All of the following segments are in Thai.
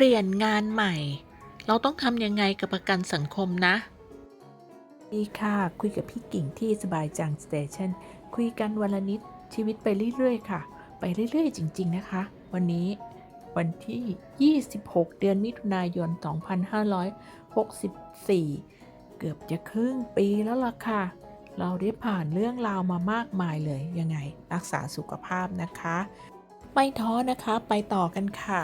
เปลี่ยนงานใหม่ เราต้องทำยังไงกับประกันสังคมนะดีค่ะ คุยกับพี่กิ่งที่สบายจังสเตชันคุยกันวันละนิดชีวิตไปเรื่อยๆ ค่ะ ไปเรื่อยๆ จริง ๆ นะคะ วันนี้วันที่ 26 เดือนมิถุนายน 2564 เกือบจะครึ่งปีแล้วล่ะค่ะ เราได้ผ่านเรื่องราวมามากมายเลยยังไง รักษาสุขภาพนะคะ ไม่ท้อนะคะไปต่อกันค่ะ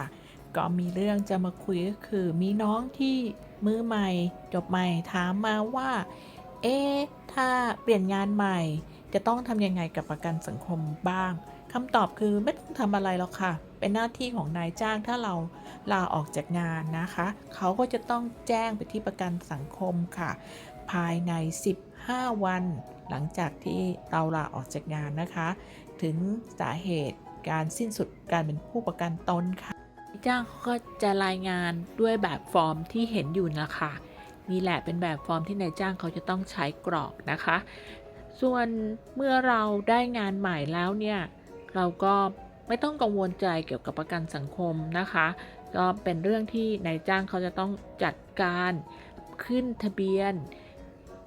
ก็มีเรื่องจะมาคุยก็คือ มีน้องที่มือใหม่ จบใหม่ถามมาว่า เอ๊ถ้าเปลี่ยนงานใหม่ จะต้องทำยังไงกับประกันสังคมบ้างคำตอบคือไม่ต้องทำอะไรหรอกค่ะ เป็นหน้าที่ของนายจ้างถ้าเราลาออกจากงานนะคะ เขาก็จะต้องแจ้งไปที่ประกันสังคมค่ะ ภายใน 15 วัน หลังจากที่เราลาออกจากงานนะคะ ถึงสาเหตุการสิ้นสุดการเป็นผู้ประกันตนค่ะ จ้างเขาก็จะรายงานด้วยแบบฟอร์มที่เห็นอยู่นะคะนี่แหละเป็นแบบฟอร์มที่นายจ้างเขาจะต้องใช้กรอกนะคะ ส่วนเมื่อเราได้งานใหม่แล้วเนี่ยเราก็ไม่ต้องกังวลใจเกี่ยวกับประกันสังคมนะคะ ก็เป็นเรื่องที่นายจ้างเขาจะต้องจัดการขึ้นทะเบียน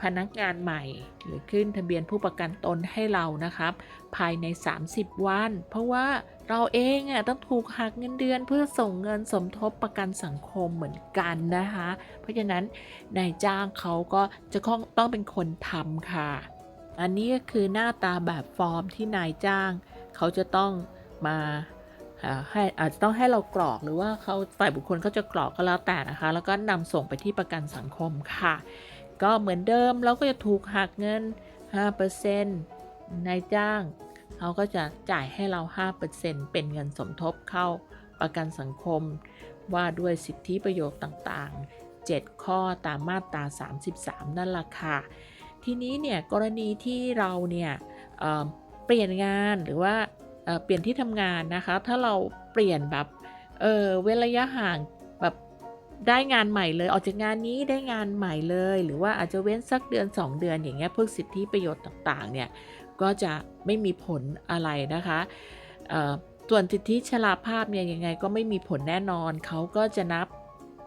พนักงานใหม่ หรือขึ้นทะเบียนผู้ประกันตนให้เรานะครับ ภายใน 30 วัน เพราะว่าเราเองอะต้องถูกหักเงินเดือนเพื่อส่งเงินสมทบประกันสังคมเหมือนกันนะคะ เพราะฉะนั้นนายจ้างเขาก็จะต้องต้องเป็นคนทำค่ะ อันนี้ก็คือหน้าตาแบบฟอร์มที่นายจ้าง เขาจะต้องมาอ่าให้อาจจะต้องให้เรากรอกหรือว่าเขาฝ่ายบุคคลเขาจะกรอกก็แล้วแต่นะคะ แล้วก็นำส่งไปที่ประกันสังคมค่ะ ก็เหมือนเดิมเราก็จะถูกหักเงิน 5%นายจ้างเขาก็จะจ่ายให้เรา 5%เป็นเงินสมทบเข้าประกันสังคม ว่าด้วยสิทธิประโยชน์ต่างๆ 7 ข้อตามมาตรา 33 นั่นล่ะค่ะ ทีนี้เนี่ยกรณีที่เราเนี่ยเเปลี่ยนงานหรือว่าเเปลี่ยนที่ทำงานนะคะ ถ้าเราเปลี่ยนแบบเออเว้นระยะห่างแบบ ได้งานใหม่เลยออกจากงานนี้ได้งานใหม่เลย หรือว่าอาจจะเว้นสักเดือน 2 เดือนอย่างเงี้ยพวกสิทธิประโยชน์ต่างๆเนี่ยก็จะไม่มีผลอะไรนะคะส่วนสิทธิชราภาพเนี่ยยังไงก็ไม่มีผลแน่นอนเขาก็จะนับ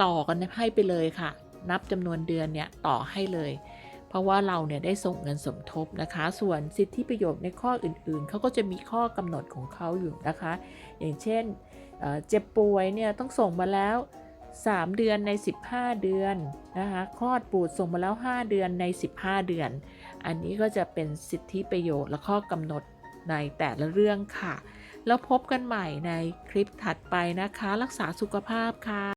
ต่อกันให้ไปเลยค่ะ นับจำนวนเดือนเนี่ยต่อให้เลย เพราะว่าเราเนี่ยได้ส่งเงินสมทบนะคะ ส่วนสิทธิประโยชน์ในข้ออื่นๆ เขาก็จะมีข้อกำหนดของเขาอยู่นะคะ อย่างเช่นเจ็บป่วยเนี่ยต้องส่งมาแล้ว 3 เดือนใน 15 เดือนนะคะคลอดบุตรส่งมาแล้ว 5 เดือนใน 15 เดือน อันนี้ก็จะเป็นสิทธิประโยชน์และข้อกำหนดในแต่ละเรื่องค่ะ แล้วพบกันใหม่ในคลิปถัดไปนะคะ รักษาสุขภาพค่ะ